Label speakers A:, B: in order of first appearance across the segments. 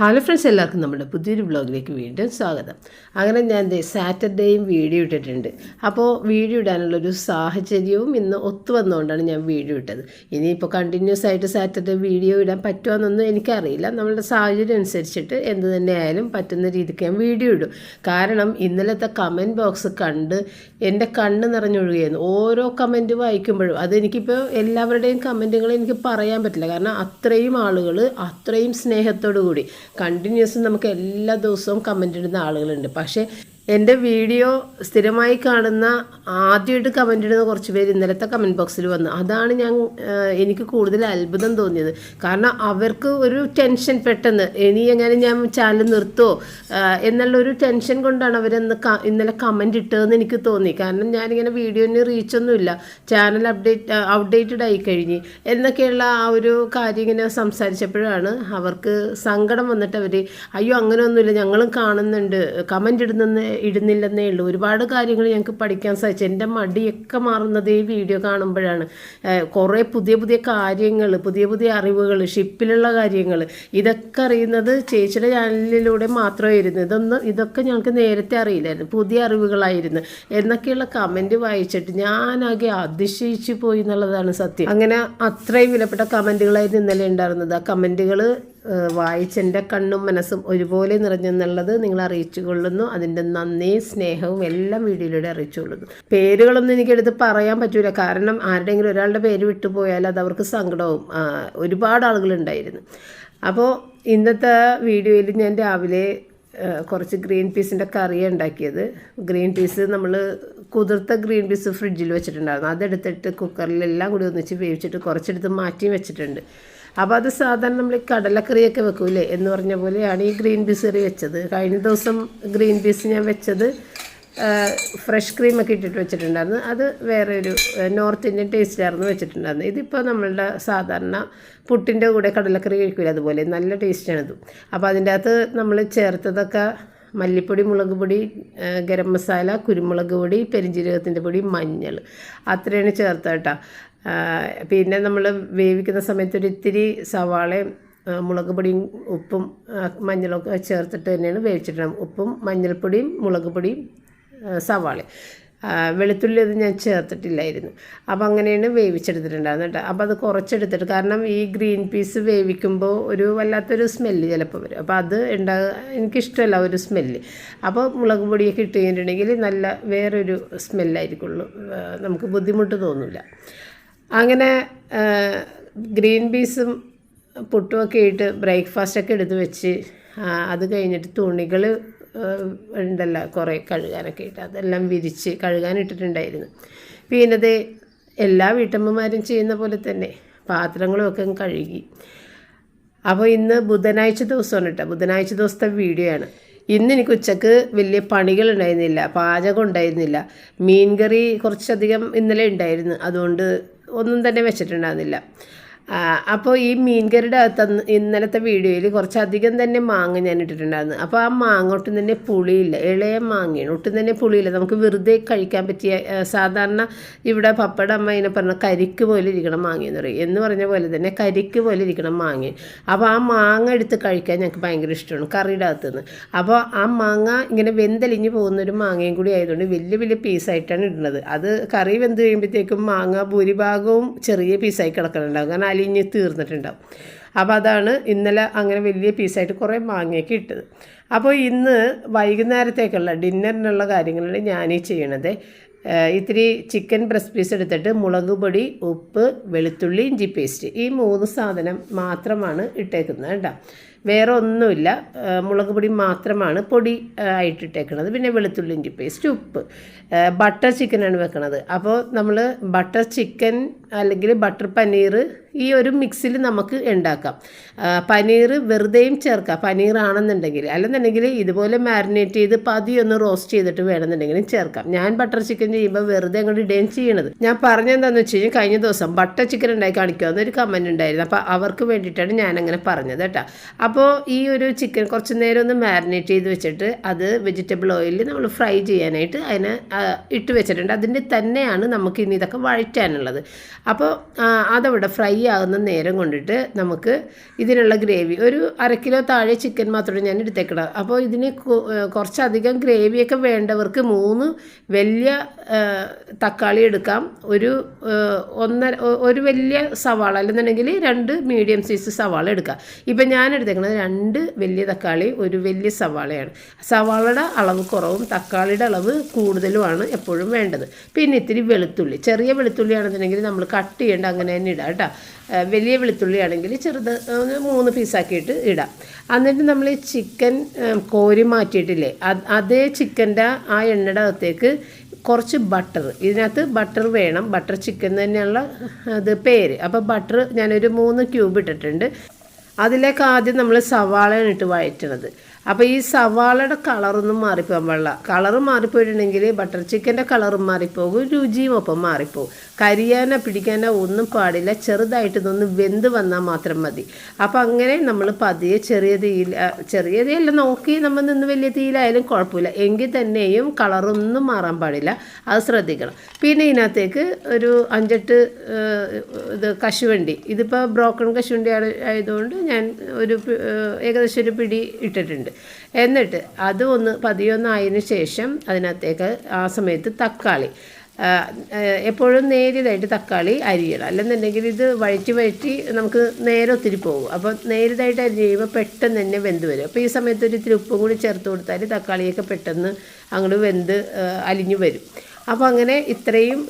A: Hello friends എല്ലാവർക്കും നമ്മുടെ പുതിയൊരു ബ്ലോഗിലേക്ക് വീണ്ടും സ്വാഗതം. അങ്ങനെ ഞാൻ സാറ്റർഡേയും വീഡിയോ ഇട്ടിട്ടുണ്ട്. അപ്പോൾ വീഡിയോ ഇടാനുള്ളൊരു സാഹചര്യവും ഇന്ന് ഒത്തു വന്നുകൊണ്ടാണ് ഞാൻ വീഡിയോ ഇട്ടത്. ഇനിയിപ്പോൾ കണ്ടിന്യൂസ് ആയിട്ട് സാറ്റർഡേ വീഡിയോ ഇടാൻ പറ്റുമെന്നൊന്നും എനിക്കറിയില്ല. നമ്മളുടെ സാഹചര്യം അനുസരിച്ചിട്ട് എന്ത് തന്നെ ആയാലും പറ്റുന്ന രീതിക്ക് ഞാൻ വീഡിയോ ഇടും. കാരണം ഇന്നലത്തെ കമന്റ് ബോക്സ് കണ്ട് എന്റെ കണ്ണ് നിറഞ്ഞൊഴുകയായിരുന്നു. ഓരോ കമന്റ് വായിക്കുമ്പോഴും അതെനിക്കിപ്പോൾ എല്ലാവരുടെയും കമന്റുകൾ എനിക്ക് പറയാൻ പറ്റില്ല. കാരണം അത്രയും ആളുകൾ അത്രയും സ്നേഹത്തോടു കൂടി കണ്ടിന്യൂസ് നമുക്ക് എല്ലാ ദിവസവും കമന്റ് ഇടുന്ന ആളുകളുണ്ട്. പക്ഷേ എന്റെ വീഡിയോ സ്ഥിരമായി കാണുന്ന ആദ്യമായിട്ട് കമന്റ് ഇടുന്ന കുറച്ച് പേര് ഇന്നലത്തെ കമന്റ് ബോക്സിൽ വന്നു. അതാണ് ഞാൻ എനിക്ക് കൂടുതൽ അത്ഭുതം തോന്നിയത്. കാരണം അവർക്ക് ഒരു ടെൻഷൻ പെട്ടെന്ന് ഇനി എങ്ങനെ ഞാൻ ചാനൽ നിർത്തുമോ എന്നുള്ള ഒരു ടെൻഷൻ കൊണ്ടാണ് അവരെന്ന് ഇന്നലെ കമന്റ് ഇട്ടതെന്ന് എനിക്ക് തോന്നി. കാരണം ഞാനിങ്ങനെ വീഡിയോന് റീച്ചൊന്നുമില്ല ചാനൽ അപ്ഡേറ്റ് അപ്ഡേറ്റഡ് ആയി കഴിഞ്ഞ്. എന്നൊക്കെയുള്ള ആ ഒരു കാര്യം ഇങ്ങനെ സംസാരിച്ചപ്പോഴാണ് അവർക്ക് സങ്കടം വന്നിട്ട് അവർ അയ്യോ അങ്ങനെയൊന്നുമില്ല. ഞങ്ങളും കാണുന്നുണ്ട്. കമന്റ് ഇടുന്നെന്ന് ഇടുന്നില്ലെന്നേ ഉള്ളൂ. ഒരുപാട് കാര്യങ്ങൾ ഞങ്ങൾക്ക് പഠിക്കാൻ സാധിച്ചു. എന്റെ മടിയൊക്കെ മാറുന്നത് ഈ വീഡിയോ കാണുമ്പോഴാണ്. കുറേ പുതിയ പുതിയ കാര്യങ്ങൾ പുതിയ പുതിയ അറിവുകൾ ഷിപ്പിലുള്ള കാര്യങ്ങൾ. ഇതൊക്കെ അറിയുന്നത് ചേച്ചിയുടെ ചാനലിലൂടെ മാത്രമായിരുന്നു. ഇതൊന്നും ഇതൊക്കെ ഞങ്ങൾക്ക് നേരത്തെ അറിയില്ലായിരുന്നു. പുതിയ അറിവുകളായിരുന്നു. എന്നൊക്കെയുള്ള കമന്റ് വായിച്ചിട്ട് ഞാനാകെ അതിശയിച്ചു പോയി എന്നുള്ളതാണ് സത്യം. അങ്ങനെ അത്രയും വിലപ്പെട്ട കമന്റുകളായിരുന്നു ഇന്നലെ ഉണ്ടായിരുന്നത്. ആ കമന്റുകൾ വായിച്ചെന്റെ കണ്ണും മനസ്സും ഒരുപോലെ നിറഞ്ഞെന്നുള്ളത് നിങ്ങൾ അറിയിച്ചു കൊള്ളുന്നു അതിന്റെ നന്ദി സ്നേഹവും എല്ലാം വീഡിയോയിലൂടെ അറിയിച്ചു കൊള്ളുന്നു പേരുകളൊന്നും എനിക്കെടുത്ത് പറയാൻ പറ്റൂല. കാരണം ആരുടെയെങ്കിലും ഒരാളുടെ പേര് വിട്ടുപോയാൽ അത് അവർക്ക് സങ്കടവും ഒരുപാട് ആളുകളുണ്ടായിരുന്നു. അപ്പോൾ ഇന്നത്തെ വീഡിയോയിൽ ഞാൻ രാവിലെ കുറച്ച് ഗ്രീൻ പീസിന്റെ കറി ഉണ്ടാക്കിയത്. ഗ്രീൻ പീസ് നമ്മൾ കുതിർത്ത ഗ്രീൻ പീസ് ഫ്രിഡ്ജിൽ വെച്ചിട്ടുണ്ടായിരുന്നു. അതെടുത്തിട്ട് കുക്കറിലെല്ലാം കൂടി ഒന്നിച്ച് വേവിച്ചിട്ട് കുറച്ചെടുത്ത് മാറ്റി വെച്ചിട്ടുണ്ട്. അപ്പോൾ അത് സാധാരണ നമ്മൾ ഈ കടലക്കറിയൊക്കെ വെക്കൂലേ എന്ന് പറഞ്ഞ പോലെയാണ് ഈ ഗ്രീൻ പീസ് കറി വെച്ചത്. കഴിഞ്ഞ ദിവസം ഗ്രീൻ പീസ് ഞാൻ വെച്ചത് ഫ്രഷ് ക്രീമൊക്കെ ഇട്ടിട്ട് വെച്ചിട്ടുണ്ടായിരുന്നു. അത് വേറെ ഒരു നോർത്ത് ഇന്ത്യൻ ടേസ്റ്റിലായിരുന്നു വെച്ചിട്ടുണ്ടായിരുന്നു ഇതിപ്പോൾ നമ്മളുടെ സാധാരണ പുട്ടിന്റെ കൂടെ കടലക്കറി കഴിക്കില്ല അതുപോലെ. നല്ല ടേസ്റ്റാണിത് അപ്പോൾ അതിന്റെ അകത്ത് നമ്മൾ ചേർത്തതൊക്കെ മല്ലിപ്പൊടി മുളക് പൊടി ഗരം മസാല കുരുമുളക് പൊടി പെരിഞ്ജീരകത്തിന്റെ പൊടി മഞ്ഞൾ. അത്രയാണ് ചേർത്ത കേട്ടോ. പിന്നെ നമ്മൾ വേവിക്കുന്ന സമയത്ത് ഒരു ഇത്തിരി സവാളയും മുളക് പൊടിയും ഉപ്പും മഞ്ഞളും മഞ്ഞളൊക്കെ ചേർത്തിട്ട് തന്നെയാണ് വേവിച്ചിട്ടുണ്ടാകും ഉപ്പും മഞ്ഞൾപ്പൊടിയും മുളക് പൊടിയും സവാളയും. വെളുത്തുള്ളി അത് ഞാൻ ചേർത്തിട്ടില്ലായിരുന്നു. അപ്പോൾ അങ്ങനെയാണ് വേവിച്ചെടുത്തിട്ടുണ്ടായിരുന്നത് കേട്ടോ. അപ്പോൾ അത് കുറച്ചെടുത്തിട്ട് കാരണം ഈ ഗ്രീൻ പീസ് വേവിക്കുമ്പോൾ ഒരു വല്ലാത്തൊരു സ്മെല്ല് ചിലപ്പോൾ വരും. അപ്പോൾ അത് ഉണ്ടാകുക എനിക്കിഷ്ടമല്ല ഒരു സ്മെല്ല്. അപ്പോൾ മുളക് പൊടിയൊക്കെ ഇട്ട് കഴിഞ്ഞിട്ടുണ്ടെങ്കിൽ നല്ല വേറൊരു സ്മെല്ലായിരിക്കുള്ളൂ. നമുക്ക് ബുദ്ധിമുട്ട് തോന്നില്ല അങ്ങനെ ഗ്രീൻ പീസും പുട്ടുമൊക്കെ ഇട്ട് ബ്രേക്ക്ഫാസ്റ്റൊക്കെ എടുത്ത് വെച്ച് അത് കഴിഞ്ഞിട്ട് തുണികൾ ഉണ്ടല്ലോ കുറേ കഴുകാനൊക്കെ ഇട്ട് അതെല്ലാം വിരിച്ച് കഴുകാനിട്ടിട്ടുണ്ടായിരുന്നു പിന്നത് എല്ലാ വീട്ടമ്മമാരും ചെയ്യുന്ന പോലെ തന്നെ പാത്രങ്ങളുമൊക്കെ കഴുകി. അപ്പോൾ ഇന്ന് ബുധനാഴ്ച ദിവസമാണ് കേട്ടോ ബുധനാഴ്ച ദിവസത്തെ വീഡിയോ ആണ്. ഇന്ന് എനിക്ക് ഉച്ചയ്ക്ക് വലിയ പണികൾ ഉണ്ടായിരുന്നില്ല പാചകം ഉണ്ടായിരുന്നില്ല. മീൻകറി കുറച്ചധികം ഇന്നലെ ഉണ്ടായിരുന്നു അതുകൊണ്ട് ഒന്നും തന്നെ വെച്ചിട്ടുണ്ടായിരുന്നില്ല ആ, അപ്പോൾ ഈ മീൻകറിയുടെ അകത്ത് ഇന്നലത്തെ വീഡിയോയിൽ കുറച്ചധികം തന്നെ മാങ്ങ ഞാൻ ഇട്ടിട്ടുണ്ടായിരുന്നു. അപ്പോൾ ആ മാങ്ങ ഒട്ടും തന്നെ പുളിയില്ല ഇളയ മാങ്ങയാണ്. ഒട്ടും തന്നെ പുളിയില്ല. നമുക്ക് വെറുതെ കഴിക്കാൻ പറ്റിയ സാധാരണ ഇവിടെ പപ്പട അമ്മ ഇതിനെ പറഞ്ഞ കരിക്ക് പോലെ ഇരിക്കണം മാങ്ങ എന്ന് പറയും. എന്ന് പറഞ്ഞ പോലെ തന്നെ കരിക്ക് പോലെ ഇരിക്കണം മാങ്ങ അപ്പോൾ ആ മാങ്ങ എടുത്ത് കഴിക്കാൻ ഞങ്ങൾക്ക് ഭയങ്കര ഇഷ്ടമാണ് കറിയുടെ അകത്തുനിന്ന്. അപ്പോൾ ആ മാങ്ങ ഇങ്ങനെ വെന്തലിഞ്ഞ് പോകുന്ന ഒരു മാങ്ങയും കൂടി ആയതുകൊണ്ട് വലിയ വലിയ പീസായിട്ടാണ് ഇടുന്നത്. അത് കറി വെന്ത് കഴിയുമ്പോഴത്തേക്കും മാങ്ങ ഭൂരിഭാഗവും ചെറിയ പീസായി കിടക്കുന്നുണ്ടാകും കാരണം അലിഞ്ഞ് തീർന്നിട്ടുണ്ടാവും. അപ്പോൾ അതാണ് ഇന്നലെ അങ്ങനെ വലിയ പീസായിട്ട് കുറേ മാങ്ങയൊക്കെ ഇട്ടത്. അപ്പോൾ ഇന്ന് വൈകുന്നേരത്തേക്കുള്ള ഡിന്നറിനുള്ള കാര്യങ്ങളാണ് ഞാനീ ചെയ്യണത്. ഇത്തിരി ചിക്കൻ ബ്രസ് പീസ് എടുത്തിട്ട് മുളക് പൊടി ഉപ്പ് വെളുത്തുള്ളി ഇഞ്ചി പേസ്റ്റ് ഈ മൂന്ന് സാധനം മാത്രമാണ് ഇട്ടേക്കുന്നത് കേട്ടോ. വേറെ ഒന്നുമില്ല. മുളക് പൊടി മാത്രമാണ് പൊടി ആയിട്ട് ഇട്ടേക്കുന്നത് പിന്നെ വെളുത്തുള്ളി ഇഞ്ചി പേസ്റ്റ് ഉപ്പ്. ബട്ടർ ചിക്കനാണ് വെക്കണത്. അപ്പോൾ നമ്മൾ ബട്ടർ ചിക്കൻ അല്ലെങ്കിൽ ബട്ടർ പനീർ ഈ ഒരു മിക്സിൽ നമുക്ക് ഉണ്ടാക്കാം. പനീർ വെറുതെയും ചേർക്കാം. പനീർ ആണെന്നുണ്ടെങ്കിൽ അല്ലെന്നുണ്ടെങ്കിൽ ഇതുപോലെ മാരിനേറ്റ് ചെയ്ത് പതിയൊന്ന് റോസ്റ്റ് ചെയ്തിട്ട് വേണമെന്നുണ്ടെങ്കിലും ചേർക്കാം. ഞാൻ ബട്ടർ ചിക്കൻ ചെയ്യുമ്പോൾ വെറുതെ അങ്ങോട്ട് ഇടുകയും ചെയ്യണത്. ഞാൻ പറഞ്ഞെന്താണെന്ന് വെച്ച് കഴിഞ്ഞാൽ കഴിഞ്ഞ ദിവസം ബട്ടർ ചിക്കൻ ഉണ്ടാക്കി കാണിക്കുമെന്ന് ഒരു കമന്റ് ഉണ്ടായിരുന്നു. അപ്പോൾ അവർക്ക് വേണ്ടിയിട്ടാണ് ഞാനങ്ങനെ പറഞ്ഞത് കേട്ടോ. അപ്പോൾ ഈ ഒരു ചിക്കൻ കുറച്ച് നേരം ഒന്ന് മാരിനേറ്റ് ചെയ്ത് വെച്ചിട്ട് അത് വെജിറ്റബിൾ ഓയിലിൽ നമ്മൾ ഫ്രൈ ചെയ്യാനായിട്ട് അതിനെ ഇട്ട് വെച്ചിട്ടുണ്ട്. അതിന്റെ തന്നെയാണ് നമുക്ക് ഇനി ഇതൊക്കെ വഴറ്റാനുള്ളത്. അപ്പോൾ അതവിടെ ഫ്രൈ ആകുന്ന നേരം കൊണ്ടിട്ട് നമുക്ക് ഇതിനുള്ള ഗ്രേവി. ഒരു അര കിലോ താഴെ ചിക്കൻ മാത്രമേ ഞാൻ എടുത്തേക്കണം. അപ്പോൾ ഇതിന് കുറച്ചധികം ഗ്രേവിയൊക്കെ വേണ്ടവർക്ക് മൂന്ന് വലിയ തക്കാളി എടുക്കാം. ഒരു ഒന്നര ഒരു വലിയ സവാള അല്ലെന്നുണ്ടെങ്കിൽ രണ്ട് മീഡിയം സൈസ് സവാള എടുക്കാം. ഇപ്പം ഞാൻ എടുത്തേക്കുന്നത് രണ്ട് വലിയ തക്കാളി ഒരു വലിയ സവാളയാണ്. സവാളയുടെ അളവ് കുറവും തക്കാളിയുടെ അളവ് കൂടുതലുമാണ് എപ്പോഴും വേണ്ടത്. പിന്നെ ഇത്തിരി വെളുത്തുള്ളി. ചെറിയ വെളുത്തുള്ളി ആണെന്നുണ്ടെങ്കിൽ നമ്മൾ കട്ട് ചെയ്യേണ്ട അങ്ങനെ തന്നെ ഇടാം കേട്ടോ. വലിയ വെളുത്തുള്ളി ആണെങ്കിൽ ചെറുത് മൂന്ന് പീസാക്കിയിട്ട് ഇടാം. എന്നിട്ട് നമ്മൾ ഈ ചിക്കൻ കോരി മാറ്റിയിട്ടില്ലേ അതേ ചിക്കന്റെ ആ എണ്ണയുടെ അകത്തേക്ക് കുറച്ച് ബട്ടർ ഇതിനകത്ത് ബട്ടർ വേണം. ബട്ടർ ചിക്കൻ തന്നെയുള്ള അത് പേര്. അപ്പോൾ ബട്ടർ ഞാനൊരു മൂന്ന് ക്യൂബ് ഇട്ടിട്ടുണ്ട്. അതിലേക്ക് ആദ്യം നമ്മൾ സവാളയാണ് ഇട്ട് വഴറ്റണത്. അപ്പോൾ ഈ സവാളയുടെ കളറൊന്നും മാറിപ്പോകാൻ പാടില്ല. കളറ് മാറിപ്പോയിട്ടുണ്ടെങ്കിൽ ബട്ടർ ചിക്കന്റെ കളറും മാറിപ്പോകും രുചിയും ഒപ്പം മാറിപ്പോകും. കരിയാനോ പിടിക്കാനോ ഒന്നും പാടില്ല. ചെറുതായിട്ട് ഇതൊന്ന് വെന്ത് വന്നാൽ മാത്രം മതി. അപ്പോൾ അങ്ങനെ നമ്മൾ പതിയെ ചെറിയ തീയിൽ ചെറിയ തീയല്ല നോക്കി നമ്മൾ നിന്ന് വലിയ തീയിലായാലും കുഴപ്പമില്ല. എങ്കിൽ തന്നെയും കളറൊന്നും മാറാൻ പാടില്ല. അത് ശ്രദ്ധിക്കണം. പിന്നെ ഇതിനകത്തേക്ക് ഒരു അഞ്ചെട്ട് ഇത് കശുവണ്ടി. ഇതിപ്പോൾ ബ്രോക്കൺ കശുവണ്ടി ആയതുകൊണ്ട് ഞാൻ ഒരു ഏകദേശം ഒരു പിടി ഇട്ടിട്ടുണ്ട്. എന്നിട്ട് അത് ഒന്ന് പതിയൊന്നായതിനു ശേഷം അതിനകത്തേക്ക് ആ സമയത്ത് തക്കാളി. എപ്പോഴും നേരിയതായിട്ട് തക്കാളി അരിയണം. അല്ലെന്നുണ്ടെങ്കിൽ ഇത് വഴറ്റി വഴറ്റി നമുക്ക് നേരെ ഒത്തിരി പോകും. അപ്പോൾ നേരിയതായിട്ട് അരിഞ്ഞ് കഴിയുമ്പോൾ പെട്ടെന്ന് തന്നെ വെന്ത് വരും. അപ്പോൾ ഈ സമയത്ത് ഒരു ഇത്തിരി ഉപ്പും കൂടി ചേർത്ത് കൊടുത്താൽ തക്കാളിയൊക്കെ പെട്ടെന്ന് അങ്ങോട്ട് വെന്ത് അലിഞ്ഞു വരും. അപ്പോൾ അങ്ങനെ ഇത്രയും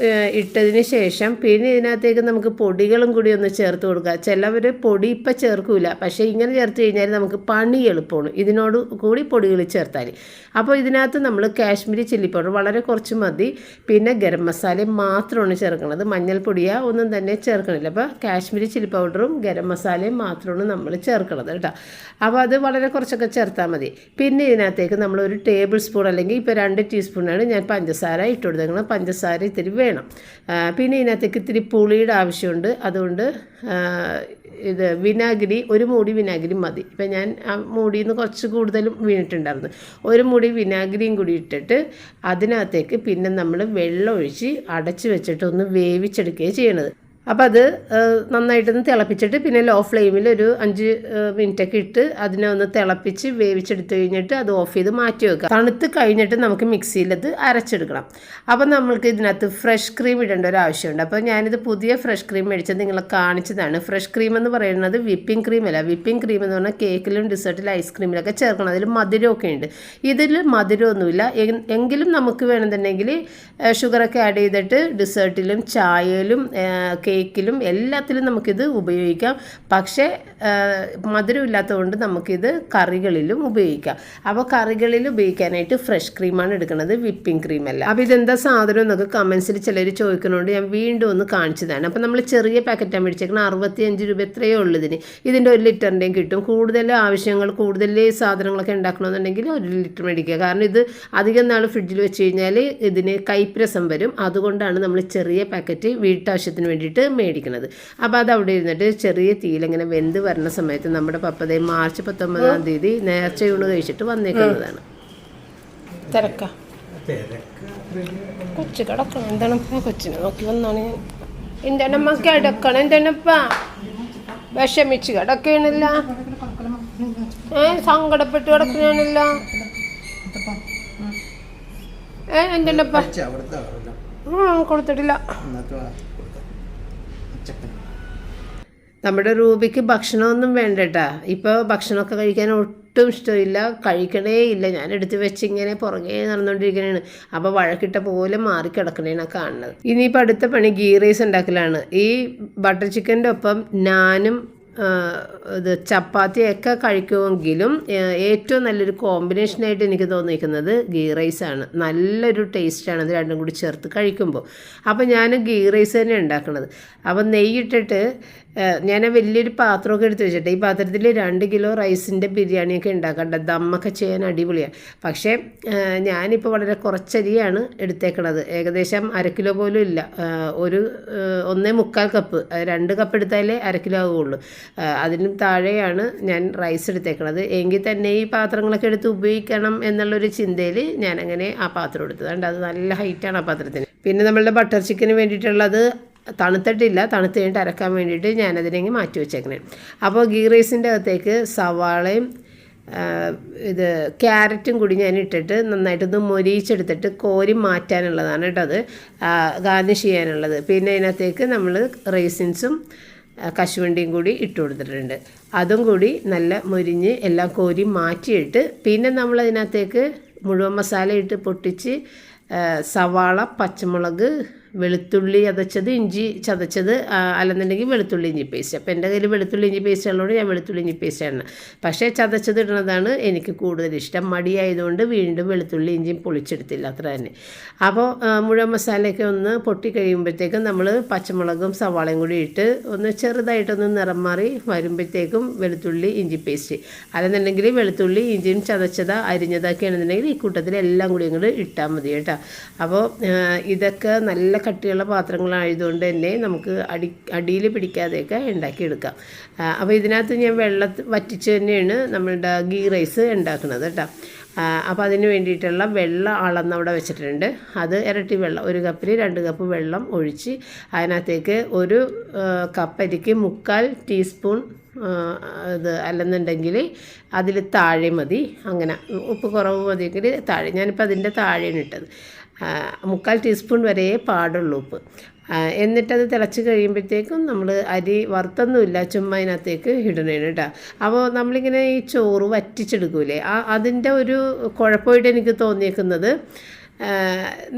A: ഇട്ടതിന് ശേഷം പിന്നെ ഇതിനകത്തേക്ക് നമുക്ക് പൊടികളും കൂടി ഒന്ന് ചേർത്ത് കൊടുക്കുക. ചിലവർ പൊടി ഇപ്പം ചേർക്കില്ല പക്ഷേ ഇങ്ങനെ ചേർത്ത് കഴിഞ്ഞാൽ നമുക്ക് പണി എളുപ്പമാണ്. ഇതിനോട് കൂടി പൊടികൾ ചേർത്താൽ അപ്പോൾ ഇതിനകത്ത് നമ്മൾ കാശ്മീരി ചില്ലി പൗഡർ വളരെ കുറച്ച് മതി. പിന്നെ ഗരം മസാലയും മാത്രമാണ് ചേർക്കുന്നത്. മഞ്ഞൾപ്പൊടിയാ ഒന്നും തന്നെ ചേർക്കണില്ല. അപ്പോൾ കാശ്മീരി ചില്ലി പൗഡറും ഗരം മസാലയും മാത്രമാണ് നമ്മൾ ചേർക്കണത് കേട്ടോ. അപ്പോൾ അത് വളരെ കുറച്ചൊക്കെ ചേർത്താൽ മതി. പിന്നെ ഇതിനകത്തേക്ക് നമ്മൾ ഒരു ടേബിൾ സ്പൂൺ അല്ലെങ്കിൽ ഇപ്പോൾ രണ്ട് ടീസ്പൂണാണ് ഞാൻ പഞ്ചസാര ഇട്ട് കൊടുത്തേക്കുന്നത് പഞ്ചസാര ഇത്തിരി വേണം. പിന്നെ ഇതിനകത്തേക്ക് ഇത്തിരി പുളിയുടെ ആവശ്യമുണ്ട്. അതുകൊണ്ട് ഇത് വിനാഗിരി ഒരു മൂടി വിനാഗിരി മതി. ഇപ്പം ഞാൻ ആ മൂടിയിൽ നിന്ന് കുറച്ച് കൂടുതലും വീണിട്ടുണ്ടായിരുന്നു. ഒരു മൂടി വിനാഗിരിയും കൂടി ഇട്ടിട്ട് അതിനകത്തേക്ക് പിന്നെ നമ്മൾ വെള്ളം ഒഴിച്ച് അടച്ച് വെച്ചിട്ട് ഒന്ന് വേവിച്ചെടുക്കുകയാണ് ചെയ്യണത്. അപ്പോൾ അത് നന്നായിട്ടൊന്ന് തിളപ്പിച്ചിട്ട് പിന്നെ ലോ ഫ്ലെയിമിൽ ഒരു അഞ്ച് മിനിറ്റൊക്കെ ഇട്ട് അതിനെ ഒന്ന് തിളപ്പിച്ച് വേവിച്ചെടുത്ത് കഴിഞ്ഞിട്ട് അത് ഓഫ് ചെയ്ത് മാറ്റി വെക്കുക. തണുത്ത് കഴിഞ്ഞിട്ട് നമുക്ക് മിക്സിയിൽ അത് അരച്ചെടുക്കണം. അപ്പോൾ നമ്മൾക്ക് ഇതിനകത്ത് ഫ്രഷ് ക്രീം ഇടേണ്ട ഒരു ആവശ്യമുണ്ട്. അപ്പോൾ ഞാനിത് പുതിയ ഫ്രഷ് ക്രീം മേടിച്ചത് നിങ്ങളെ കാണിച്ചതാണ്. ഫ്രഷ് ക്രീം എന്ന് പറയുന്നത് വിപ്പിംഗ് ക്രീം അല്ല. വിപ്പിംഗ് ക്രീം എന്ന് പറഞ്ഞാൽ കേക്കിലും ഡിസേർട്ടിലും ഐസ്ക്രീമിലൊക്കെ ചേർക്കണം. അതിൽ മധുരമൊക്കെ ഉണ്ട്. ഇതിൽ മധുരമൊന്നുമില്ല. എങ്കിലും നമുക്ക് വേണമെന്നുണ്ടെങ്കിൽ ഷുഗറൊക്കെ ആഡ് ചെയ്തിട്ട് ഡിസേർട്ടിലും ചായയിലും ഏഹ്, കേക്കിലും എല്ലാത്തിലും നമുക്കിത് ഉപയോഗിക്കാം. പക്ഷേ മധുരമില്ലാത്തതുകൊണ്ട് നമുക്കിത് കറികളിലും ഉപയോഗിക്കാം. അപ്പോൾ കറികളിൽ ഉപയോഗിക്കാനായിട്ട് ഫ്രഷ് ക്രീമാണ് എടുക്കുന്നത് വിപ്പിംഗ് ക്രീം അല്ല അപ്പോൾ ഇതെന്താ സാധനം എന്നൊക്കെ കമൻസിൽ ചിലർ ചോദിക്കുന്നതുകൊണ്ട് ഞാൻ വീണ്ടും ഒന്ന് കാണിച്ചതാണ്. അപ്പോൾ നമ്മൾ ചെറിയ പാക്കറ്റാണ് മേടിച്ചേക്കുന്നത് അറുപത്തി അഞ്ച് രൂപ എത്രയേ ഉള്ളൂ ഇതിന്. ഇതിന്റെ ഒരു ലിറ്ററിന്റെയും കിട്ടും. കൂടുതൽ ആവശ്യങ്ങൾ കൂടുതൽ സാധനങ്ങളൊക്കെ ഉണ്ടാക്കണമെന്നുണ്ടെങ്കിൽ ഒരു ലിറ്റർ മേടിക്കുക. കാരണം ഇത് അധികം നാൾ ഫ്രിഡ്ജിൽ വെച്ച് കഴിഞ്ഞാൽ ഇതിന് കൈപ്രസം വരും. അതുകൊണ്ടാണ് നമ്മൾ ചെറിയ പാക്കറ്റ് വീട്ടാവശ്യത്തിന് വേണ്ടിയിട്ട് മേടിക്കുന്നത് അപ്പോൾ അത് അവിടെ ഇരുന്നിട്ട് ചെറിയ തീയിലിങ്ങനെ വെന്ത് വരുന്ന സമയത്ത് നമ്മുടെ പപ്പതേ മാർച്ച് പത്തൊമ്പതാം തീയതി നേർച്ചയൂണ് കഴിച്ചിട്ട് വന്നേക്കുന്നതാണ്. തിരക്ക. കൊച്ചു കിടക്കണം. എന്താണ് കൊച്ചിനെ നോക്കി വന്നാണ്. ഞാൻ എന്താണമ്മ കിടക്കണം? എന്താണപ്പ വിഷമിച്ച് കിടക്കണില്ല ഏ സങ്കടപ്പെട്ട് കിടക്കണില്ല ഏ ആ കൊടുത്തിട്ടില്ല.
B: ഉച്ചക്കൻ.
A: നമ്മുടെ റൂബിക്ക് ഭക്ഷണമൊന്നും വേണ്ട കേട്ടാ ഇപ്പോൾ ഭക്ഷണമൊക്കെ കഴിക്കാൻ ഒട്ടും ഇഷ്ടമില്ല. കഴിക്കണേ ഇല്ല. ഞാൻ എടുത്ത് വെച്ച് ഇങ്ങനെ പുറകെ നടന്നുകൊണ്ടിരിക്കണേണ് അപ്പോൾ വഴക്കിട്ട പോലെ മാറി കിടക്കണേണ് കാണുന്നത്. ഇനിയിപ്പോൾ അടുത്ത പണി ഗീ റൈസ് ഉണ്ടാക്കലാണ്. ഈ ബട്ടർ ചിക്കന്റെ ഒപ്പം നാനും ഇത് ചപ്പാത്തിയൊക്കെ കഴിക്കുമെങ്കിലും ഏറ്റവും നല്ലൊരു കോമ്പിനേഷനായിട്ട് എനിക്ക് തോന്നിയിരിക്കുന്നത് ഗീ റൈസാണ് നല്ലൊരു ടേസ്റ്റാണ് അത് രണ്ടും കൂടി ചേർത്ത് കഴിക്കുമ്പോൾ. അപ്പോൾ ഞാൻ ഗീ റൈസ് തന്നെ ഉണ്ടാക്കുന്നത് അപ്പോൾ നെയ്യിട്ടിട്ട് ഞാൻ വലിയൊരു പാത്രമൊക്കെ എടുത്ത് വെച്ചിട്ട് ഈ പാത്രത്തിൽ രണ്ട് കിലോ റൈസിന്റെ ബിരിയാണിയൊക്കെ ഉണ്ടാക്കണ്ട ദമ്മൊക്കെ ചെയ്യാൻ അടിപൊളിയാണ്. പക്ഷേ ഞാനിപ്പോൾ വളരെ കുറച്ചരിയാണ് എടുത്തേക്കണത്. ഏകദേശം അര കിലോ പോലും ഇല്ല. ഒരു ഒന്നേ മുക്കാൽ കപ്പ്. രണ്ട് കപ്പ് എടുത്താലേ അര കിലോ ആവുകയുള്ളൂ അതിനും താഴെയാണ് ഞാൻ റൈസ് എടുത്തേക്കുന്നത് എങ്കിൽ തന്നെ ഈ പാത്രങ്ങളൊക്കെ എടുത്ത് ഉപയോഗിക്കണം എന്നുള്ളൊരു ചിന്തയിൽ ഞാനങ്ങനെ ആ പാത്രം എടുത്തത്. കണ്ട് അത് നല്ല ഹൈറ്റാണ് ആ പാത്രത്തിന്. പിന്നെ നമ്മളുടെ ബട്ടർ ചിക്കന് വേണ്ടിയിട്ടുള്ളത് തണുത്തിട്ടില്ല. തണുത്ത് കഴിഞ്ഞിട്ട് അരക്കാൻ വേണ്ടിയിട്ട് ഞാനതിനെങ്കിൽ മാറ്റി വെച്ചേക്കണേ. അപ്പോൾ ഗീ റൈസിന്റെ അകത്തേക്ക് സവാളയും ഇത് ക്യാരറ്റും കൂടി ഞാൻ ഇട്ടിട്ട് നന്നായിട്ടൊന്ന് മൊരിയിച്ചെടുത്തിട്ട് കോരി മാറ്റാനുള്ളതാണ് കേട്ടോ അത് ഗാർണിഷ് ചെയ്യാനുള്ളത്. പിന്നെ അതിനകത്തേക്ക് നമ്മൾ റൈസിൻസും കശുവണ്ടിയും കൂടി ഇട്ട് കൊടുത്തിട്ടുണ്ട്. അതും കൂടി നല്ല മൊരിഞ്ഞ് എല്ലാം കോരി മാറ്റിയിട്ട് പിന്നെ നമ്മൾ അതിനകത്തേക്ക് മുഴുവൻ മസാല ഇട്ട് പൊട്ടിച്ച് സവാള പച്ചമുളക് വെളുത്തുള്ളി ചതച്ചത് ഇഞ്ചി ചതച്ചത് അല്ലെന്നുണ്ടെങ്കിൽ വെളുത്തുള്ളി ഇഞ്ചി പേസ്റ്റ് അപ്പോൾ എന്റെ കയ്യിൽ വെളുത്തുള്ളി ഇഞ്ചി പേസ്റ്റ് ഉള്ളതുകൊണ്ട് ഞാൻ വെളുത്തുള്ളി ഇഞ്ചി പേസ്റ്റ് ആണ്. പക്ഷേ ചതച്ചത് ഇടുന്നതാണ് എനിക്ക് കൂടുതൽ ഇഷ്ടം. മടിയായതുകൊണ്ട് വീണ്ടും വെളുത്തുള്ളി ഇഞ്ചിയും പൊളിച്ചെടുത്തില്ല. അത്ര തന്നെ. അപ്പോൾ മുഴുവൻ മസാലയൊക്കെ ഒന്ന് പൊട്ടി കഴിയുമ്പോഴത്തേക്കും നമ്മൾ പച്ചമുളകും സവാളയും കൂടി ഇട്ട് ഒന്ന് ചെറുതായിട്ടൊന്ന് നിറം മാറി വരുമ്പോഴത്തേക്കും വെളുത്തുള്ളി ഇഞ്ചി പേസ്റ്റ് അല്ലെന്നുണ്ടെങ്കിൽ വെളുത്തുള്ളി ഇഞ്ചിയും ചതച്ചത അരിഞ്ഞതാക്കിയാണെന്നുണ്ടെങ്കിൽ ഈ കൂട്ടത്തിൽ എല്ലാം കൂടി ഇങ്ങോട്ട് ഇട്ടാൽ മതി കേട്ടോ. അപ്പോൾ ഇതൊക്കെ നല്ല കട്ടിയുള്ള പാത്രങ്ങളായതുകൊണ്ട് തന്നെ നമുക്ക് അടി അടിയിൽ പിടിക്കാതെയൊക്കെ ഉണ്ടാക്കിയെടുക്കാം. അപ്പോൾ ഇതിനകത്ത് ഞാൻ വെള്ളം വറ്റിച്ച് തന്നെയാണ് നമ്മളുടെ ഗീ റൈസ് ഉണ്ടാക്കുന്നത് കേട്ടോ. അപ്പോൾ അതിന് വേണ്ടിയിട്ടുള്ള വെള്ളം അളന്ന് അവിടെ വെച്ചിട്ടുണ്ട്. അത് ഇരട്ടി വെള്ളം ഒരു കപ്പിൽ രണ്ട് കപ്പ് വെള്ളം ഒഴിച്ച് അതിനകത്തേക്ക് ഒരു കപ്പരിക്ക് മുക്കാൽ ടീസ്പൂൺ ഇത് അല്ലെന്നുണ്ടെങ്കിൽ അതിൽ താഴെ മതി. അങ്ങനെ ഉപ്പ് കുറവ് മതിയെങ്കിൽ താഴെ. ഞാനിപ്പോൾ അതിന്റെ താഴെയാണ് ഇട്ടത്. മുക്കാൽ ടീസ്പൂൺ വരെ പാടുള്ളൂ ഉപ്പ്. എന്നിട്ടത് തിളച്ച് കഴിയുമ്പോഴത്തേക്കും നമ്മൾ അരി വറുത്തൊന്നുമില്ല ചുമ്മാ അതിനകത്തേക്ക് ഇടണേണ് കേട്ടോ അപ്പോൾ നമ്മളിങ്ങനെ ഈ ചോറ് വറ്റിച്ചെടുക്കൂലേ? ആ അതിന്റെ ഒരു കുഴപ്പമായിട്ട് എനിക്ക് തോന്നിയേക്കുന്നത്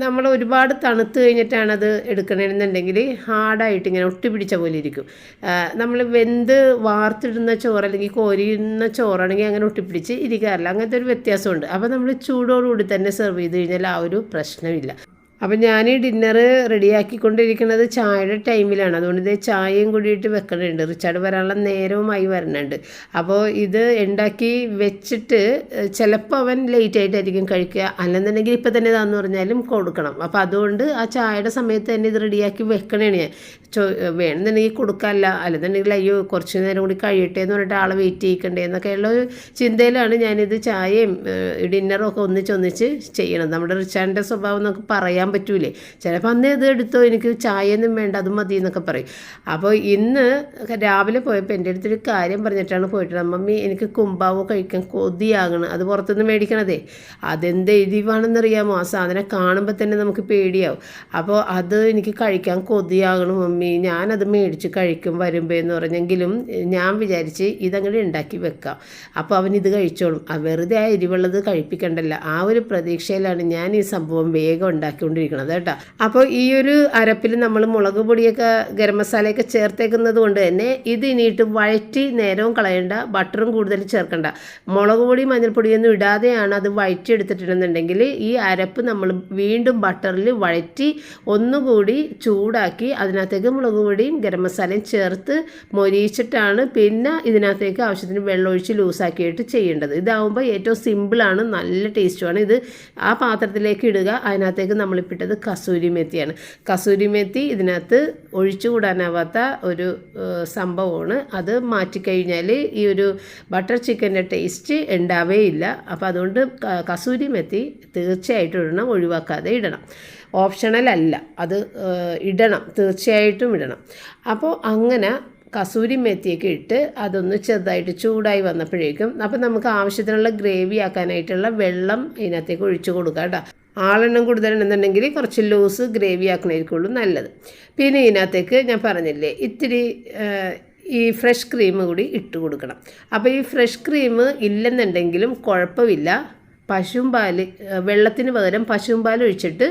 A: നമ്മൾ ഒരുപാട് തണുത്ത് കഴിഞ്ഞിട്ടാണ് അത് എടുക്കണമെന്നുണ്ടെങ്കിൽ ഹാർഡായിട്ട് ഇങ്ങനെ ഒട്ടിപ്പിടിച്ച പോലെ ഇരിക്കും. നമ്മൾ വെന്ത് വാർത്തിടുന്ന ചോറ് അല്ലെങ്കിൽ കോരിയുന്ന ചോറാണെങ്കിൽ അങ്ങനെ ഒട്ടിപ്പിടിച്ച് ഇരിക്കാറില്ല. അങ്ങനത്തെ ഒരു വ്യത്യാസമുണ്ട്. അപ്പോൾ നമ്മൾ ചൂടോടുകൂടി തന്നെ സെർവ് ചെയ്ത് കഴിഞ്ഞാൽ ആ ഒരു പ്രശ്നമില്ല. അപ്പം ഞാൻ ഈ ഡിന്നർ റെഡിയാക്കിക്കൊണ്ടിരിക്കുന്നത് ചായയുടെ ടൈമിലാണ് അതുകൊണ്ട് ഇത് ചായയും കൂടിയിട്ട് വെക്കണുണ്ട്. റിച്ചാർഡ് വരാനുള്ള നേരവുമായി വരണുണ്ട്. അപ്പോൾ ഇത് ഉണ്ടാക്കി വെച്ചിട്ട് ചിലപ്പോൾ അവൻ ലേറ്റ് ആയിട്ടായിരിക്കും കഴിക്കുക. അല്ലെന്നുണ്ടെങ്കിൽ ഇപ്പം തന്നെ ഇതാന്ന് പറഞ്ഞാലും കൊടുക്കണം. അപ്പോൾ അതുകൊണ്ട് ആ ചായയുടെ സമയത്ത് തന്നെ ഇത് റെഡിയാക്കി വെക്കണേണ് ഞാൻ. ചോ വേണമെന്നുണ്ടെങ്കിൽ കൊടുക്കാമല്ല അല്ലെന്നുണ്ടെങ്കിൽ അയ്യോ കുറച്ച് നേരം കൂടി കഴിയട്ടെ എന്ന് പറഞ്ഞിട്ട് ആളെ വെയിറ്റ് ചെയ്യിക്കണ്ടേ എന്നൊക്കെയുള്ള ഒരു ചിന്തയിലാണ് ഞാനിത് ചായയും ഡിന്നറും ഒക്കെ ഒന്നിച്ചൊന്നിച്ച് ചെയ്യണം നമ്മുടെ റിച്ചാറിന്റെ സ്വഭാവം എന്നൊക്കെ പറയാൻ പറ്റൂലേ. ചിലപ്പോൾ അന്നേ ഇത് എടുത്തോ എനിക്ക് ചായയൊന്നും വേണ്ട അത് മതി എന്നൊക്കെ പറയും. അപ്പോൾ ഇന്ന് രാവിലെ പോയപ്പോൾ എന്റെ അടുത്തൊരു കാര്യം പറഞ്ഞിട്ടാണ് പോയിട്ടുള്ളത്. മമ്മി എനിക്ക് കുമ്പാവോ കഴിക്കാൻ കൊതിയാകണം. അത് പുറത്തുനിന്ന് മേടിക്കണതേ. അതെന്ത് എരിവാണെന്നറിയാമോ? ആ സാധനം കാണുമ്പോൾ തന്നെ നമുക്ക് പേടിയാവും. അപ്പോൾ അത് എനിക്ക് കഴിക്കാൻ കൊതിയാകണം മമ്മി. ഞാനത് മേടിച്ച് കഴിക്കും വരുമ്പോൾ എന്ന് പറഞ്ഞെങ്കിലും ഞാൻ വിചാരിച്ച് ഇതങ്ങനെ ഉണ്ടാക്കി വെക്കാം. അപ്പോൾ അവൻ ഇത് കഴിച്ചോളും. വെറുതെ ആ എരിവുള്ളത് കഴിപ്പിക്കണ്ടല്ല. ആ ഒരു പ്രതീക്ഷയിലാണ് ഞാൻ ഈ സംഭവം വേഗം ഉണ്ടാക്കിക്കൊണ്ടിരിക്കുന്നത് കേട്ടോ. അപ്പോൾ ഈ ഒരു അരപ്പിൽ നമ്മൾ മുളക് പൊടിയൊക്കെ ഗരം മസാലയൊക്കെ ചേർത്തേക്കുന്നത് കൊണ്ട് തന്നെ ഇത് ഇനിയിട്ട് വഴറ്റി നേരവും കളയണ്ട ബട്ടറും കൂടുതൽ ചേർക്കണ്ട. മുളക് പൊടി മഞ്ഞൾപ്പൊടിയൊന്നും ഇടാതെയാണ് അത് വഴറ്റി എടുത്തിട്ടുണ്ടെന്നുണ്ടെങ്കിൽ ഈ അരപ്പ് നമ്മൾ വീണ്ടും ബട്ടറിൽ വഴറ്റി ഒന്നുകൂടി ചൂടാക്കി അതിനകത്തേക്ക് മുളക് പൊടിയും ഗരം മസാലയും ചേർത്ത് മൊരിയിച്ചിട്ടാണ് പിന്നെ ഇതിനകത്തേക്ക് ആവശ്യത്തിന് വെള്ളമൊഴിച്ച് ലൂസാക്കിയിട്ട് ചെയ്യേണ്ടത്. ഇതാവുമ്പോൾ ഏറ്റവും സിമ്പിളാണ് നല്ല ടേസ്റ്റുമാണ്. ഇത് ആ പാത്രത്തിലേക്ക് ഇടുക അതിനകത്തേക്ക് നമ്മളിപ്പിട്ടത് കസൂരി മെത്തിയാണ്. കസൂരി മെത്തി ഇതിനകത്ത് ഒഴിച്ചുകൂടാനാവാത്ത ഒരു സംഭവമാണ്. അത് മാറ്റിക്കഴിഞ്ഞാൽ ഈ ഒരു ബട്ടർ ചിക്കന്റെ ടേസ്റ്റ് ഉണ്ടാവേ ഇല്ല അപ്പോൾ അതുകൊണ്ട് കസൂരി മെത്തി തീർച്ചയായിട്ടും ഇടണം ഒഴിവാക്കാതെ ഇടണം. ഓപ്ഷണൽ അല്ല. അത് ഇടണം തീർച്ചയായിട്ടും ഇടണം. അപ്പോൾ അങ്ങനെ കസൂരി മെത്തിയൊക്കെ ഇട്ട് അതൊന്ന് ചെറുതായിട്ട് ചൂടായി വന്നപ്പോഴേക്കും അപ്പം നമുക്ക് ആവശ്യത്തിനുള്ള ഗ്രേവി ആക്കാനായിട്ടുള്ള വെള്ളം ഇതിനകത്തേക്ക് ഒഴിച്ചു കൊടുക്കാം കേട്ടോ. ആളെണ്ണം കൂടുതലുണ്ടെന്നുണ്ടെങ്കിൽ കുറച്ച് ലൂസ് ഗ്രേവി ആക്കണമായിരിക്കുള്ളൂ നല്ലത്. പിന്നെ ഇതിനകത്തേക്ക് ഞാൻ പറഞ്ഞില്ലേ ഇത്തിരി ഈ ഫ്രഷ് ക്രീം കൂടി ഇട്ട് കൊടുക്കണം. അപ്പോൾ ഈ ഫ്രഷ് ക്രീം ഇല്ലെന്നുണ്ടെങ്കിലും കുഴപ്പമില്ല. പശുമ്പാൽ വെള്ളത്തിന് പകരം പശുമ്പാൽ പാൽ ഒഴിച്ചിട്ട്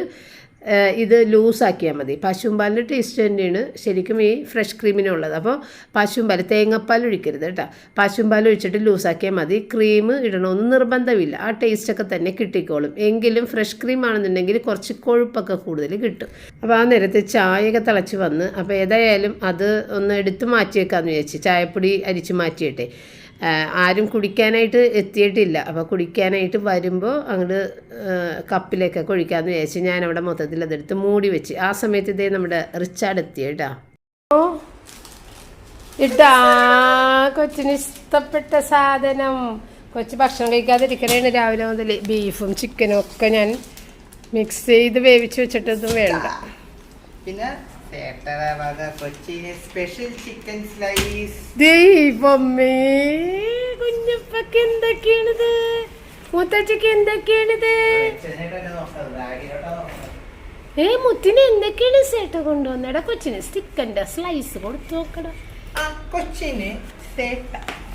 A: ഇത് ലൂസാക്കിയാൽ മതി. പശുവും പാലിന്റെ ടേസ്റ്റ് തന്നെയാണ് ശരിക്കും ഈ ഫ്രഷ് ക്രീമിനുള്ളത് അപ്പോൾ പശുവും പാൽ തേങ്ങാപ്പാൽ ഒഴിക്കരുത് കേട്ടോ. പശുവും പാൽ ഒഴിച്ചിട്ട് ലൂസാക്കിയാൽ മതി. ക്രീം ഇടണമെന്ന് നിർബന്ധമില്ല. ആ ടേസ്റ്റൊക്കെ തന്നെ കിട്ടിക്കോളും. എങ്കിലും ഫ്രഷ് ക്രീം ആണെന്നുണ്ടെങ്കിൽ കുറച്ച് കൊഴുപ്പൊക്കെ കൂടുതൽ കിട്ടും. അപ്പോൾ ആ നേരത്തെ ചായയൊക്കെ തിളച്ച് വന്ന് അപ്പോൾ ഏതായാലും അത് ഒന്ന് എടുത്ത് മാറ്റിയേക്കാമെന്ന് വിചാരിച്ച്. ചായപ്പൊടി അരിച്ച് മാറ്റിയിട്ടെ. ആരും കുടിക്കാനായിട്ട് എത്തിയിട്ടില്ല. അപ്പോൾ കുടിക്കാനായിട്ട് വരുമ്പോൾ അങ്ങോട്ട് കപ്പിലേക്കൊക്കെ ഒഴിക്കാമെന്ന് വിചാരിച്ച് ഞാൻ അവിടെ മൊത്തത്തിൽ അതെടുത്ത് മൂടി വെച്ച്. ആ സമയത്ത് ഇതേ നമ്മുടെ റിച്ചാർഡ് എത്തി കേട്ടോ. ഇട്ടാ കൊച്ചിന് ഇഷ്ടപ്പെട്ട സാധനം. കൊച്ചു ഭക്ഷണം കഴിക്കാതിരിക്കണേണ് രാവിലെ മുതൽ ബീഫും ചിക്കനും ഒക്കെ ഞാൻ മിക്സ് ചെയ്ത് വേവിച്ച് വെച്ചിട്ടൊന്നും വേണ്ട.
B: പിന്നെ സ്പെഷ്യൽ ചിക്കൻ സ്ലൈസ്
A: ദൈവമേ കുഞ്ഞപ്പക്ക് എന്തൊക്കെയാണിത്? മുത്തച്ഛക്ക് എന്തൊക്കെയാണിത്? ഏ മുത്തിന് എന്തൊക്കെയാണ് സേട്ട കൊണ്ടുവന്നടാ കൊച്ചിന് സ്റ്റിക്കന്റെ സ്ലൈസ് കൊടുത്തു നോക്കടാ.
B: കൊച്ചിന്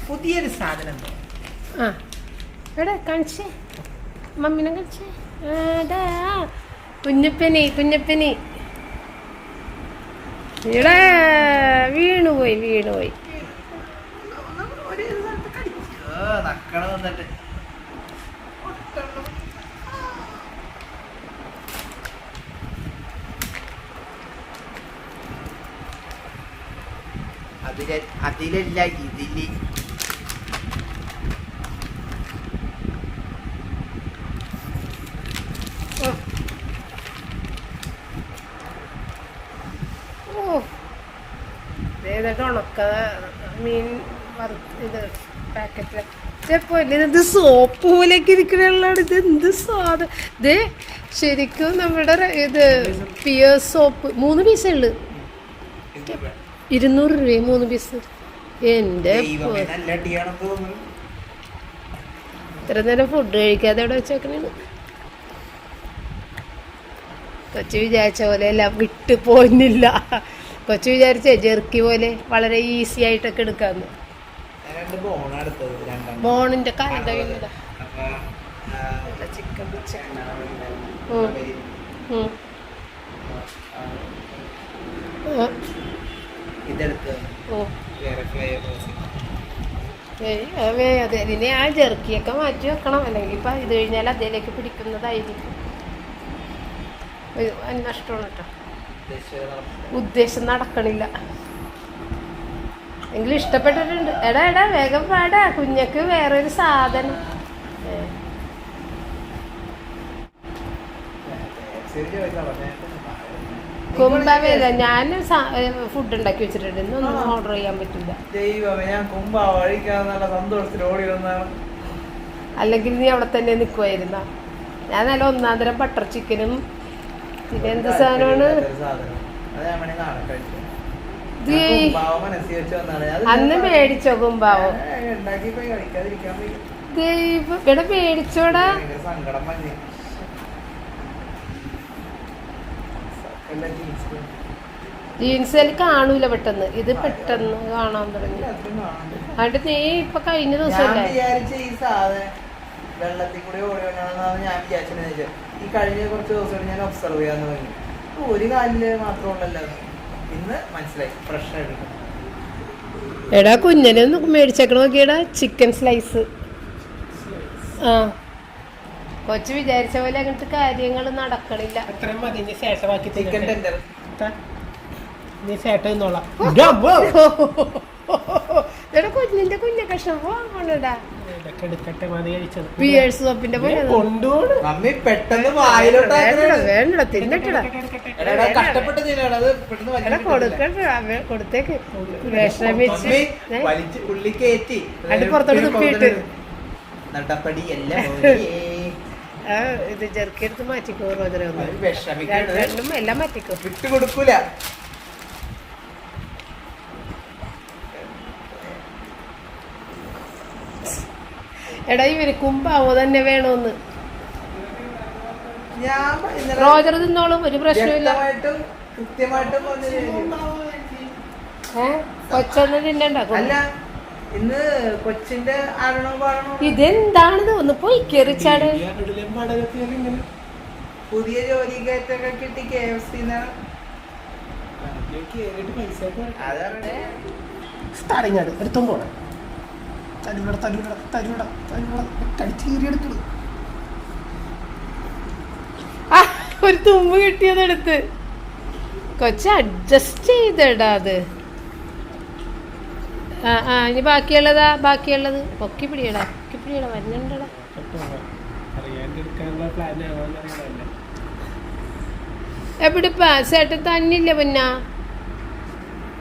B: പുതിയൊരു സാധനം.
A: ആ എടാ കാണിച്ചേ. മമ്മിനെ കാണിച്ചേ. കുഞ്ഞപ്പനി കുഞ്ഞപ്പനി. എടാ വീണുപോയി വീണുപോയി
B: അതിലല്ല
A: ഇതിൽ ഏതായിട്ട് ഉണക്ക മീൻ ഇത് പാക്കറ്റിൽ ഇതേപോലെ ഇത് സോപ്പ് പോലെയൊക്കെ ഇരിക്കണുള്ളതാണ്. ഇത് എന്ത് സ്വാദം ഇത് ശരിക്കും നമ്മുടെ ഇത് പിയർ സോപ്പ് മൂന്ന് പീസേ ഉള്ളു. ഇരുന്നൂറ് രൂപ മൂന്ന് പീസ്
B: എന്റെ
A: ഇത്ര നേരം ഫുഡ് കഴിക്കാതെ അവിടെ വെച്ചേക്കണേണ് കൊച്ചു വിചാരിച്ച പോലെ എല്ലാം വിട്ടു പോകുന്നില്ല കൊച്ചു വിചാരിച്ച ജെർക്കി പോലെ വളരെ ഈസി ആയിട്ടൊക്കെ എടുക്കാന്ന്. ബോണിന്റെ കാലം കഴിയുന്നതാ
B: അപ്പൊ
A: ചിക്കൻ ഏയ്, അതെ ഇതിനെ ആ ജെർക്കിയൊക്കെ മാറ്റി വെക്കണം. അല്ലെങ്കിൽ ഇപ്പം ഇത് കഴിഞ്ഞാൽ അതിലേക്ക് പിടിക്കുന്നതായിരിക്കും. അന്വേഷണം കേട്ടോ ഉദ്ദേശം നടക്കണില്ല. എങ്കിലും ഇഷ്ടപ്പെട്ടിട്ടുണ്ട്. എടാ എടാ വേഗം പാടാ. കുഞ്ഞക്ക് വേറൊരു സാധനം. കുംഭമേല ഞാൻ ഫുഡ് ഉണ്ടാക്കി വെച്ചിട്ടുണ്ട്. ഇന്നൊന്നും ഓർഡർ ചെയ്യാൻ പറ്റില്ല.
B: ദൈവമേ ഞാൻ കുമ്പ വഴിക്കാന്നുള്ള സന്തോഷത്തിൽ ഓടി വന്നാണ്
A: അല്ലെങ്കിൽ നീ അവിടെ തന്നെ നിൽക്കുമായിരുന്ന ഞാൻ നല്ല ഒന്നാം തരം ബട്ടർ ചിക്കനും എന്ത് സാധനമാണ്? അന്ന് മേടിച്ചോ കുമ്പാവോ. ദൈവം ഇവിടെ മേടിച്ചോടാ.
B: ജീൻസ്
A: ജീൻസും കാണൂല പെട്ടെന്ന്. ഇത് പെട്ടെന്ന് കാണാൻ തുടങ്ങി. അത് നീ ഇപ്പൊ കഴിഞ്ഞ ദിവസമല്ലേ
B: വെള്ളത്തിൽ കൂടെ ഓടുകയാണെന്നാണ് ഞാൻ വിചാരിച്ചതെന്ന് വെച്ചാൽ ഈ കഴിഞ്ഞ കുറച്ച് ദിവസമായിട്ട് ഞാൻ ഒബ്സർവ് ചെയ്യാൻ തുടങ്ങി ഒരു കാലിൽ മാത്രം ഉള്ളല്ലോ. ഇന്ന് മനസ്സിലായി. ഫ്രഷ് ആയിട്ട്
A: എടാ കുഞ്ഞനെ മേടിച്ചേക്കണ നോക്കിയടാ? ചിക്കൻ സ്ലൈസ് ആ. കൊച്ചു വിചാരിച്ച പോലെ അങ്ങനത്തെ കാര്യങ്ങൾ നടക്കണില്ല.
C: അത്രയും മതി ഇനി ശേഷമാക്കി
B: ചിക്കൻ ടെൻഡർ
C: നീ ശേഷം നിന്നോളാം
A: എടാ കുഞ്ഞിന്റെ കുഞ്ഞ കഷ്ണം. പോകണടാ പിയേഴ്സ് സോപ്പിന്റെ പോലെ
B: മമ്മി പെട്ടെന്ന് വായിലോട്ട്
A: തിന്നട്ടടാ.
B: കഷ്ടപ്പെട്ട്.
A: കൊടുക്കണ്ട കൊടുത്തേക്ക്. വിഷമിച്ച്.
B: മമ്മി
A: ഏ?
B: വലിച്ച് ഉള്ളി കയറ്റി
A: അടി പുറത്തോട്ട് തുപ്പിയിട്ട്.
B: നടപ്പടി എല്ലാം പോയി.
A: ആ ഇത് ചെറുക്കെടുത്ത് മാറ്റിക്കോ റോജനെ ഒന്ന്. രണ്ടും എല്ലാം മാറ്റിക്കോ.
B: വിട്ടു
A: എടാ ഇവർ കുമ്പാവോ? തന്നെ വേണോന്ന്.
B: ഞാൻ ഇന്നലെ
A: റോജർ തിന്നോളും ഒരു പ്രശ്നമില്ല കൊച്ചൊന്നും തിന്നണ്ട
B: അല്ല ഇന്ന് കൊച്ചിന്റെ
A: ഇതെന്താണെന്ന് ഒന്ന് പോയി കെറിച്ചാട്
B: പുതിയ ജോലി കയറ്റൊക്കെ കിട്ടി കെ എഫ് സി അതാണ്
C: സ്റ്റാർട്ടിങ് ആണ് എടുത്തോണ്ട് പോണം. തലൂട തലൂട തലൂട തലൂട കടിച്ച് കീറിയെടുക്കണം.
A: ആ, ഒരു തുമ്പ് കിട്ടിയതെടുത്ത് കൊച്ച അഡ്ജസ്റ്റ് ചെയ്തടാ അത്. ആ ആ ഇനി ബാക്കിയുള്ളതാ ബാക്കിയുള്ളത്. പൊക്കി പിടിയടാ പൊക്കി പിടിയടാ വരുന്നുണ്ടടാ. എവിടെപ്പാ ചേട്ടൻ തന്നില്ല പിന്നെ.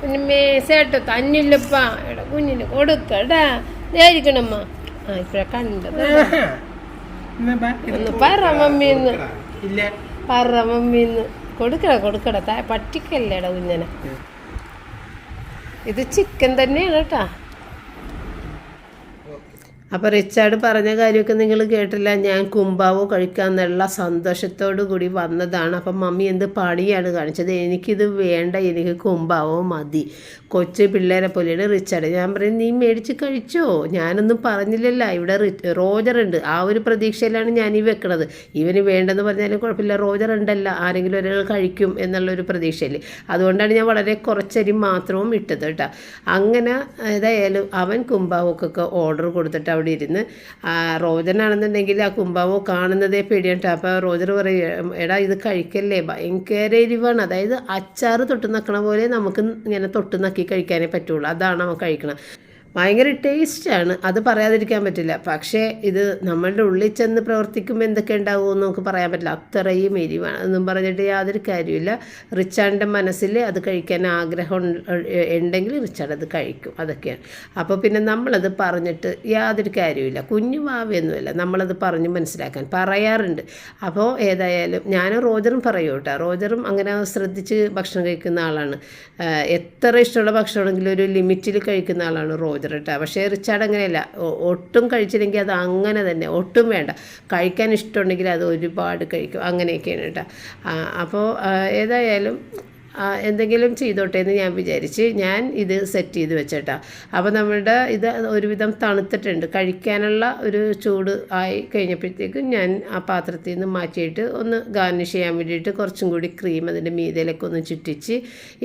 A: പിന്നെ മേ ചേട്ടൻ തന്നില്ലപ്പാ എടാ കുഞ്ഞിന് കൊടുക്കടാ. ഇതായിരിക്കണമ്മ. ആ ഇപ്പഴാ കണ്ടത്. ഒന്ന് പറ മമ്മീന്ന്. പറ മമ്മീന്ന്. കൊടുക്കട കൊടുക്കട. പറ്റിക്കല്ലേടാ കുഞ്ഞനെ. ഇത് ചിക്കൻ തന്നെയാണ് കേട്ടാ. അപ്പോൾ റിച്ചാർഡ് പറഞ്ഞ കാര്യമൊക്കെ നിങ്ങൾ കേട്ടില്ല. ഞാൻ കുമ്പാവോ കഴിക്കാന്നുള്ള സന്തോഷത്തോടു കൂടി വന്നതാണ്. അപ്പം മമ്മി എന്ത് പണിയാണ് കാണിച്ചത്? എനിക്കിത് വേണ്ട. എനിക്ക് കുമ്പാവോ മതി. കൊച്ചു പിള്ളേരെ പോലെയാണ് റിച്ചാർഡ്. ഞാൻ പറയും നീ മേടിച്ച് കഴിച്ചോ? ഞാനൊന്നും പറഞ്ഞില്ലല്ല. ഇവിടെ റോജർ ഉണ്ട്. ആ ഒരു പ്രതീക്ഷയിലാണ് ഞാൻ ഈ വെക്കണത്. ഇവന് വേണ്ടെന്ന് പറഞ്ഞാലും കുഴപ്പമില്ല. റോജർ ഉണ്ടല്ല. ആരെങ്കിലും ഒരാൾ കഴിക്കും എന്നുള്ളൊരു പ്രതീക്ഷയിൽ അതുകൊണ്ടാണ് ഞാൻ വളരെ കുറച്ചരി മാത്രവും ഇട്ടത് കേട്ടോ. അങ്ങനെ ഏതായാലും അവൻ കുംഭാവോക്കൊക്കെ ഓർഡർ കൊടുത്തിട്ട് അവിടെ ഇരുന്ന് റോജനാണെന്നുണ്ടെങ്കിൽ ആ കുംഭാവോ കാണുന്നതേ പേടിയാണ് അപ്പോൾ റോജർ പറയും എടാ ഇത് കഴിക്കല്ലേ? ഭയങ്കര എരിവാണ്. അതായത് അച്ചാറ് തൊട്ട് നക്കണ പോലെ നമുക്ക് ഇങ്ങനെ തൊട്ട് നക്കി കഴിക്കാനേ പറ്റുള്ളൂ. അതാണ് അവൻ കഴിക്കണം ഭയങ്കര ടേസ്റ്റാണ് അത് പറയാതിരിക്കാൻ പറ്റില്ല. പക്ഷേ ഇത് നമ്മളുടെ ഉള്ളിൽ ചെന്ന് പ്രവർത്തിക്കുമ്പോൾ എന്തൊക്കെ എന്ന് നമുക്ക് പറയാൻ പറ്റില്ല. അത്രയും എരിവാണ്. എന്നും പറഞ്ഞിട്ട് യാതൊരു കാര്യമില്ല റിച്ചാർഡിന്റെ മനസ്സിൽ അത് കഴിക്കാൻ ആഗ്രഹം ഉണ്ടെങ്കിൽ റിച്ചാർഡ് അത് കഴിക്കും. അതൊക്കെയാണ്. അപ്പോൾ പിന്നെ നമ്മളത് പറഞ്ഞിട്ട് യാതൊരു കാര്യമില്ല കുഞ്ഞു വാവയൊന്നുമല്ല നമ്മളത് പറഞ്ഞ് മനസ്സിലാക്കാൻ പറയാറുണ്ട്. അപ്പോൾ ഏതായാലും ഞാനും റോജറും പറയും കേട്ടോ. റോജറും അങ്ങനെ ശ്രദ്ധിച്ച് ഭക്ഷണം കഴിക്കുന്ന ആളാണ്. എത്ര ഇഷ്ടമുള്ള ഭക്ഷണമാണെങ്കിലും ഒരു ലിമിറ്റിൽ കഴിക്കുന്ന ആളാണ് റോജർ. കേട്ടോ പക്ഷേ റിച്ചാർഡ് അങ്ങനെയല്ല. ഒട്ടും കഴിച്ചില്ലെങ്കിൽ അത് അങ്ങനെ തന്നെ. ഒട്ടും വേണ്ട. കഴിക്കാൻ ഇഷ്ടമുണ്ടെങ്കിൽ അത് ഒരുപാട് കഴിക്കും. അങ്ങനെയൊക്കെയാണ് കേട്ടോ. അപ്പോൾ ഏതായാലും എന്തെങ്കിലും ചെയ്തോട്ടെ എന്ന് ഞാൻ വിചാരിച്ച് ഞാൻ ഇത് സെറ്റ് ചെയ്ത് വെച്ചേട്ടാ. അപ്പോൾ നമ്മളുടെ ഇത് ഒരുവിധം തണുത്തിട്ടുണ്ട്. കഴിക്കാനുള്ള ഒരു ചൂട് ആയി കഴിഞ്ഞപ്പോഴത്തേക്കും ഞാൻ ആ പാത്രത്തിൽ നിന്ന് മാറ്റിയിട്ട് ഒന്ന് ഗാർണിഷ് ചെയ്യാൻ വേണ്ടിയിട്ട് കുറച്ചും കൂടി ക്രീം അതിന്റെ മീതയിലൊക്കെ ഒന്ന് ചുറ്റിച്ച്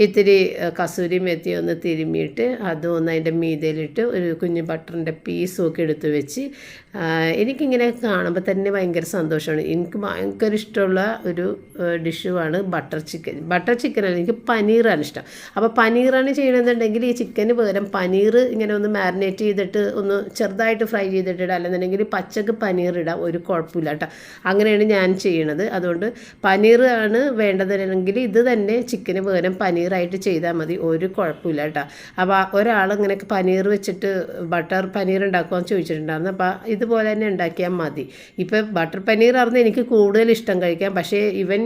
A: ഇത്തിരി കസൂരി മെത്തി ഒന്ന് തിരുമ്മിയിട്ട് അതും ഒന്ന് അതിന്റെ മീതയിലിട്ട് ഒരു കുഞ്ഞു ബട്ടറിന്റെ പീസും ഒക്കെ എടുത്ത് വെച്ച് എനിക്കിങ്ങനെ കാണുമ്പോൾ തന്നെ ഭയങ്കര സന്തോഷമാണ്. എനിക്ക് ഭയങ്കര ഇഷ്ടമുള്ള ഒരു ഡിഷുമാണ് ബട്ടർ ചിക്കൻ. ബട്ടർ ചിക്കൻ എനിക്ക് പനീറാണ് ഇഷ്ടം. അപ്പോൾ പനീറാണ് ചെയ്യണമെന്നുണ്ടെങ്കിൽ ഈ ചിക്കന് പകരം പനീർ ഇങ്ങനെ ഒന്ന് മാരിനേറ്റ് ചെയ്തിട്ട് ഒന്ന് ചെറുതായിട്ട് ഫ്രൈ ചെയ്തിട്ട് ഇടാം അല്ലെന്നുണ്ടെങ്കിൽ പച്ചക്ക് പനീർ ഇടാം. ഒരു കുഴപ്പമില്ല കേട്ടോ. അങ്ങനെയാണ് ഞാൻ ചെയ്യണത്. അതുകൊണ്ട് പനീർ ആണ് വേണ്ടതെങ്കിൽ ഇത് തന്നെ ചിക്കന് പകരം പനീറായിട്ട് ചെയ്താൽ മതി. ഒരു കുഴപ്പമില്ല കേട്ടോ. അപ്പോൾ ഒരാൾ ഇങ്ങനെ പനീർ വെച്ചിട്ട് ബട്ടർ പനീർ ഉണ്ടാക്കുമെന്ന് ചോദിച്ചിട്ടുണ്ടായിരുന്നു. അപ്പോൾ ഇതുപോലെ തന്നെ ഉണ്ടാക്കിയാൽ മതി. ഇപ്പോൾ ബട്ടർ പനീർ ആയിരുന്നു എനിക്ക് കൂടുതൽ ഇഷ്ടം കഴിക്കാം പക്ഷേ ഇവൻ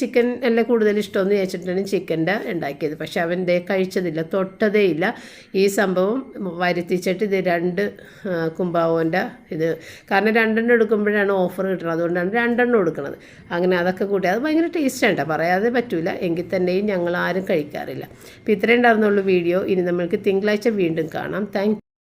A: ചിക്കൻ അല്ല കൂടുതൽ ഇഷ്ടമെന്ന് ചോദിച്ചിട്ടാണ് ചിക്കന്റെ ഉണ്ടാക്കിയത്. പക്ഷെ അവൻ ദേ കഴിച്ചതില്ല തൊട്ടതേ ഇല്ല. ഈ സംഭവം വരുത്തിച്ചിട്ട് ഇത് രണ്ട് കുംഭാവോന്റെ ഇത് കാരണം രണ്ടെണ്ണം എടുക്കുമ്പോഴാണ് ഓഫർ കിട്ടുന്നത് അതുകൊണ്ടാണ് രണ്ടെണ്ണം എടുക്കുന്നത് അങ്ങനെ അതൊക്കെ കൂട്ടി. അത് ഭയങ്കര ടേസ്റ്റാണ് കേട്ടോ പറയാതെ പറ്റൂല. എങ്കിൽ തന്നെയും ഞങ്ങൾ ആരും കഴിക്കാറില്ല. അപ്പോൾ ഇത്രയും ഉണ്ടായിരുന്നുള്ളൂ വീഡിയോ. ഇനി നമ്മൾക്ക് തിങ്കളാഴ്ച വീണ്ടും കാണാം. താങ്ക്